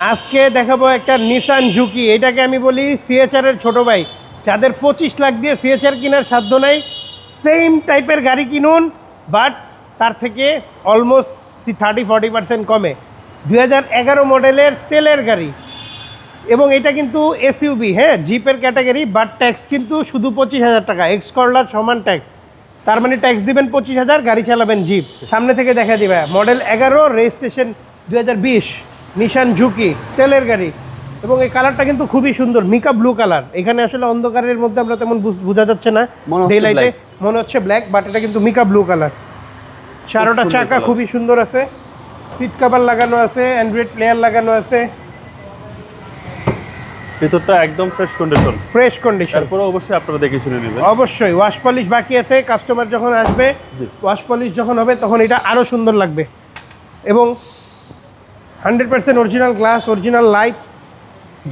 আজকে দেখাবো একটা নিসান ঝুঁকি এটাকে আমি বলি সিএচআর এর ছোট ভাই। যাদের পঁচিশ লাখ দিয়ে সিএচআর কেনার সাধ্য নাই সেম টাইপের গাড়ি কিনুন বাট তার থেকে অলমোস্ট থার্টি ফর্টি পার্সেন্ট কমে। দুই হাজার এগারো মডেলের তেলের গাড়ি। এবং এটা কিন্তু এসইউবি হ্যাঁ জিপের ক্যাটাগরি বাট ট্যাক্স কিন্তু শুধু পঁচিশ হাজার টাকা। এক্স করলার সমান ট্যাক্স তার মানে ট্যাক্স দিবেন পঁচিশ হাজার, গাড়ি চালাবেন জিপ সামনে থেকে দেখা দিবে। মডেল এগারো রেজিস্ট্রেশন দু হাজার বিশ। নিশান ঝুঁকি তেলের গাড়ি। এবং এই কালারটা কিন্তু খুবই সুন্দর মিকা ব্লু কালার এখানে আসলে অন্ধকারের মধ্যে আমরা তেমন বুঝ- যাচ্ছে না। মনে হচ্ছে ডে লাইটে মনে হচ্ছে ব্ল্যাক বাট এটা কিন্তু মিকা ব্লু কালার চারোটা চাকা খুবই সুন্দর আছে। সিট কভার লাগানো আছে অ্যান্ড্রয়েড প্লেয়ার লাগানো আছে। ভিতরটা একদম ফ্রেশ কন্ডিশন ফ্রেশ কন্ডিশন অবশ্যই আপনারা দেখে শুনে নেবেন। অবশ্যই ওয়াশ পলিশ বাকি আছে কাস্টমার যখন আসবে ওয়াশ পলিশ যখন হবে তখন এটা আরও সুন্দর লাগবে। এবং hundred percent original glass original light.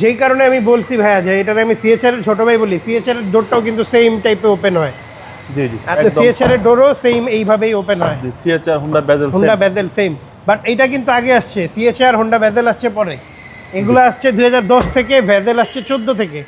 যেই কারণে আমি বলছি ভাইয়া যে এটার আমি সিএচআর এর ছোটো ভাই বলি সিএচআর এর ডোরটাও কিন্তু সেম টাইপে ওপেন হয়। জি জি আপনি সিএচআর এর ডোরও সেম এইভাবেই ওপেন হয়। G CHR Honda bezel Honda bezel same but এইটা কিন্তু আগে আসছে সিএচআর হোন্ডা বেজেল আসছে পরে। এগুলো আসছে দুই হাজার দশ থেকে ভেজেল আসছে চোদ্দ থেকে।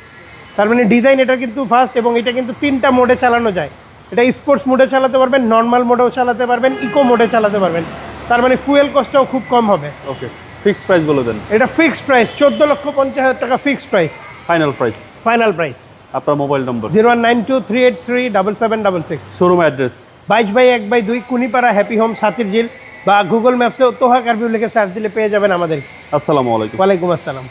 তার মানে ডিজাইন এটা কিন্তু ফার্স্ট এবং এটা কিন্তু তিনটা মোডে চালানো যায়। এটা স্পোর্টস মোডে চালাতে পারবেন নর্মাল মোডেও চালাতে পারবেন ইকো মোডে চালাতে পারবেন। তার মানে ফুয়েল কস্টটাও খুব কম হবে। ওকে ফিক্সড প্রাইস বলে দেন। এটা ফিক্সড প্রাইস চোদ্দ লক্ষ পঞ্চাশ হাজার টাকা fixed price. Final price final price আপনার mobile number zero one nine two three eight three double seven double six. Showroom address বাইশ বাই এক বাই দুই কুনিপাড়া হ্যাপি হোম সাতির জিল বা গুগল ম্যাপসে তোহা কারভিউ লিখে সার্চ দিলে পেয়ে যাবেন আমাদের। আসসালামু আলাইকুম। ওয়ালাইকুম আসসালাম।